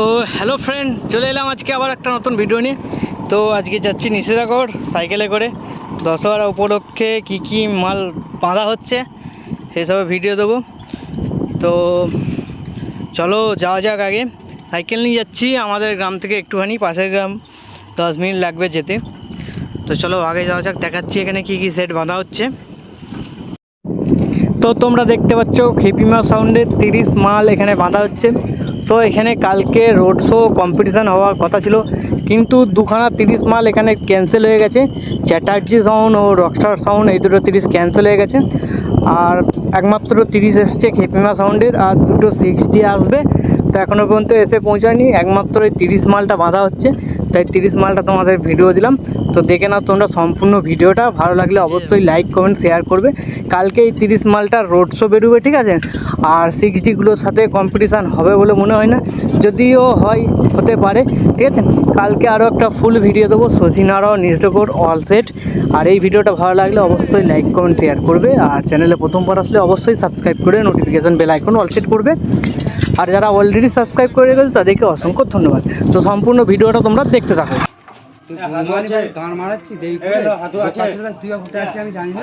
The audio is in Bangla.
তো হ্যালো ফ্রেন্ড চলে এলাম আজকে আবার একটা নতুন ভিডিও নিয়ে। তো আজকে যাচ্ছি নিষেধাগড় সাইকেলে করে। দশহরা উপলক্ষে কি কি মাল বাঁধা হচ্ছে, সেসবে ভিডিও দেবো। তো চলো যাওয়া যাক আগে। সাইকেল নিয়ে যাচ্ছি, আমাদের গ্রাম থেকে একটুখানি, পাশের গ্রাম, দশ মিনিট লাগবে যেতে। তো চলো আগে যাওয়া যাক, দেখাচ্ছি এখানে কি কি সেট বাঁধা হচ্ছে। তো তোমরা দেখতে পাচ্ছ, খেপিমা সাউন্ডের তিরিশ মাল এখানে বাঁধা হচ্ছে। তো এখানে কালকে রোড শো কম্পিটিশান হওয়ার কথা ছিল কিন্তু দুখানা তিরিশ মাল এখানে ক্যান্সেল হয়ে গেছে। চ্যাটার্জি সাউন্ড ও রকস্টার সাউন্ড এই দুটো তিরিশ ক্যান্সেল হয়ে গেছে। আর একমাত্র তিরিশ এসছে খেপিমা সাউন্ডের আর দুটো সিক্সটি আসবে। তো এখনও পর্যন্ত এসে পৌঁছায়নি একমাত্র এই তিরিশ মালটা বাঁধা হচ্ছে। তাই তিরিশ মালটা তোমাদের ভিডিও দিলাম। তো দেখে নাও তোমরা সম্পূর্ণ ভিডিওটা ভালো লাগলে অবশ্যই লাইক কমেন্ট শেয়ার করবে। কালকে এই তিরিশ মালটা রোড শো বেরোবে, ঠিক আছে? আর সিক্স ডিগুলোর সাথে কম্পিটিশান হবে বলে মনে হয় না। যদিও হয়, হতে পারে, ঠিক আছে? কালকে আরও একটা ফুল ভিডিও দেবো শশীনারাও নিজডকর অল সেট আর এই ভিডিওটা ভালো লাগলে অবশ্যই লাইক কমেন্ট শেয়ার করবে। আর চ্যানেলে প্রথমবার আসলে অবশ্যই সাবস্ক্রাইব করে notification bell icon all set করবে। আর যারা অলরেডি সাবস্ক্রাইব করে গেছে তাদেরকে অসংখ্য ধন্যবাদ। তো সম্পূর্ণ ভিডিওটা তোমরা দেখতে থাকো। তুই ভাই গান মারাচ্ছি দেই করে। তুই ঘুরতে আসছি আমি জানি না।